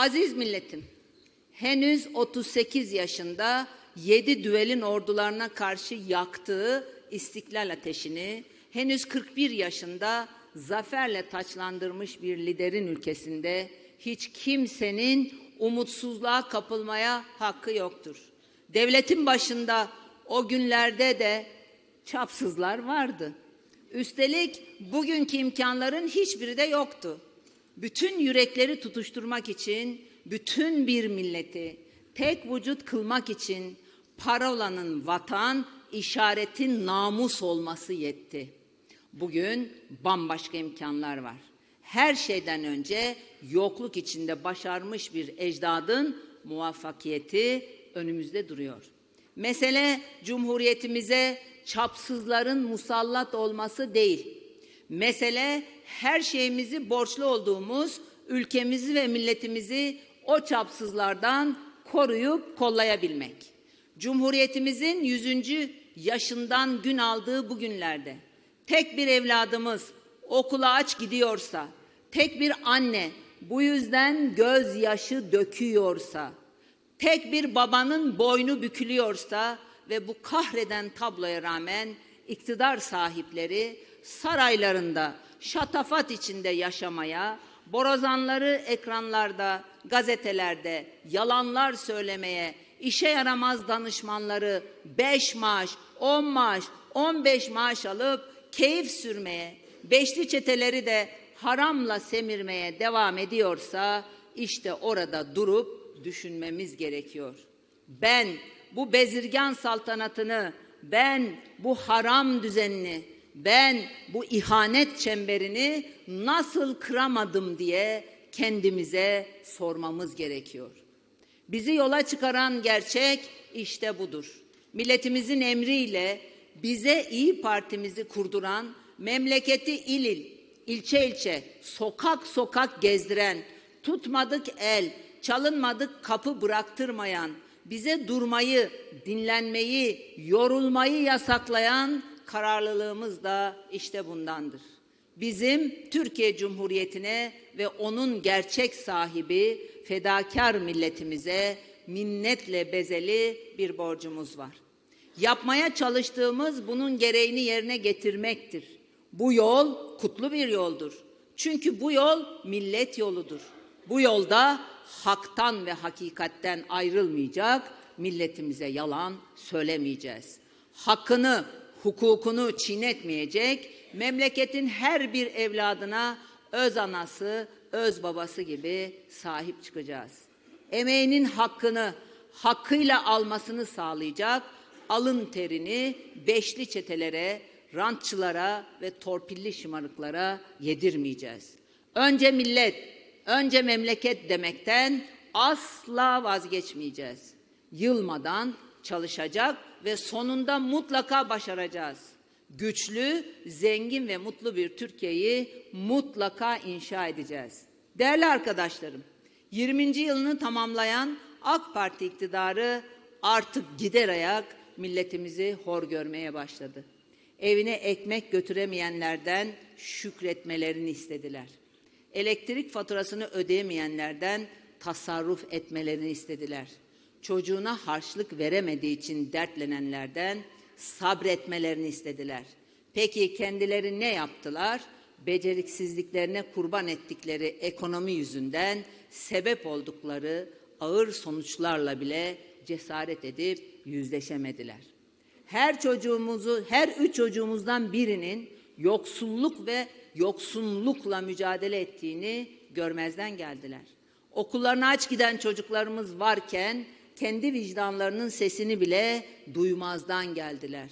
Aziz milletim, henüz 38 yaşında 7 düelin ordularına karşı yaktığı istiklal ateşini, henüz 41 yaşında zaferle taçlandırmış bir liderin ülkesinde hiç kimsenin umutsuzluğa kapılmaya hakkı yoktur. Devletin başında o günlerde de çapsızlar vardı. Üstelik bugünkü imkanların hiçbiri de yoktu. Bütün yürekleri tutuşturmak için, bütün bir milleti tek vücut kılmak için parolanın vatan, işaretin namus olması yetti. Bugün bambaşka imkanlar var. Her şeyden önce yokluk içinde başarmış bir ecdadın muvaffakiyeti önümüzde duruyor. Mesele cumhuriyetimize çapsızların musallat olması değil. Mesele her şeyimizi borçlu olduğumuz ülkemizi ve milletimizi o çapsızlardan koruyup kollayabilmek. Cumhuriyetimizin 100. yaşından gün aldığı bu günlerde tek bir evladımız okula aç gidiyorsa, tek bir anne bu yüzden gözyaşı döküyorsa, tek bir babanın boynu bükülüyorsa ve bu kahreden tabloya rağmen iktidar sahipleri saraylarında şatafat içinde yaşamaya, borazanları ekranlarda, gazetelerde yalanlar söylemeye, işe yaramaz danışmanları 5 maaş, 10 maaş, 15 maaş alıp keyif sürmeye, beşli çeteleri de haramla semirmeye devam ediyorsa işte orada durup düşünmemiz gerekiyor. Ben bu bezirgan saltanatını, ben bu haram düzenini, ben bu ihanet çemberini nasıl kıramadım diye kendimize sormamız gerekiyor. Bizi yola çıkaran gerçek işte budur. Milletimizin emriyle bize iyi Partimizi kurduran, memleketi il il, ilçe ilçe, sokak sokak gezdiren, tutmadık el, çalınmadık kapı bıraktırmayan, bize durmayı, dinlenmeyi, yorulmayı yasaklayan kararlılığımız da işte bundandır. Bizim Türkiye Cumhuriyeti'ne ve onun gerçek sahibi fedakar milletimize minnetle bezeli bir borcumuz var. Yapmaya çalıştığımız bunun gereğini yerine getirmektir. Bu yol kutlu bir yoldur. Çünkü bu yol millet yoludur. Bu yolda haktan ve hakikatten ayrılmayacak, milletimize yalan söylemeyeceğiz. Hakkını, hukukunu çiğnetmeyecek, memleketin her bir evladına öz anası, öz babası gibi sahip çıkacağız. Emeğinin hakkını hakkıyla almasını sağlayacak, alın terini beşli çetelere, rantçılara ve torpilli şımarıklara yedirmeyeceğiz. Önce millet, önce memleket demekten asla vazgeçmeyeceğiz. Yılmadan çalışacak ve sonunda mutlaka başaracağız. Güçlü, zengin ve mutlu bir Türkiye'yi mutlaka inşa edeceğiz. Değerli arkadaşlarım, 20. yılını tamamlayan AK Parti iktidarı artık gider ayak milletimizi hor görmeye başladı. Evine ekmek götüremeyenlerden şükretmelerini istediler. Elektrik faturasını ödeyemeyenlerden tasarruf etmelerini istediler. Çocuğuna harçlık veremediği için dertlenenlerden sabretmelerini istediler. Peki kendileri ne yaptılar? Beceriksizliklerine kurban ettikleri ekonomi yüzünden sebep oldukları ağır sonuçlarla bile cesaret edip yüzleşemediler. Her çocuğumuzu, her üç çocuğumuzdan birinin yoksulluk ve yoksunlukla mücadele ettiğini görmezden geldiler. Okullarına aç giden çocuklarımız varken kendi vicdanlarının sesini bile duymazdan geldiler.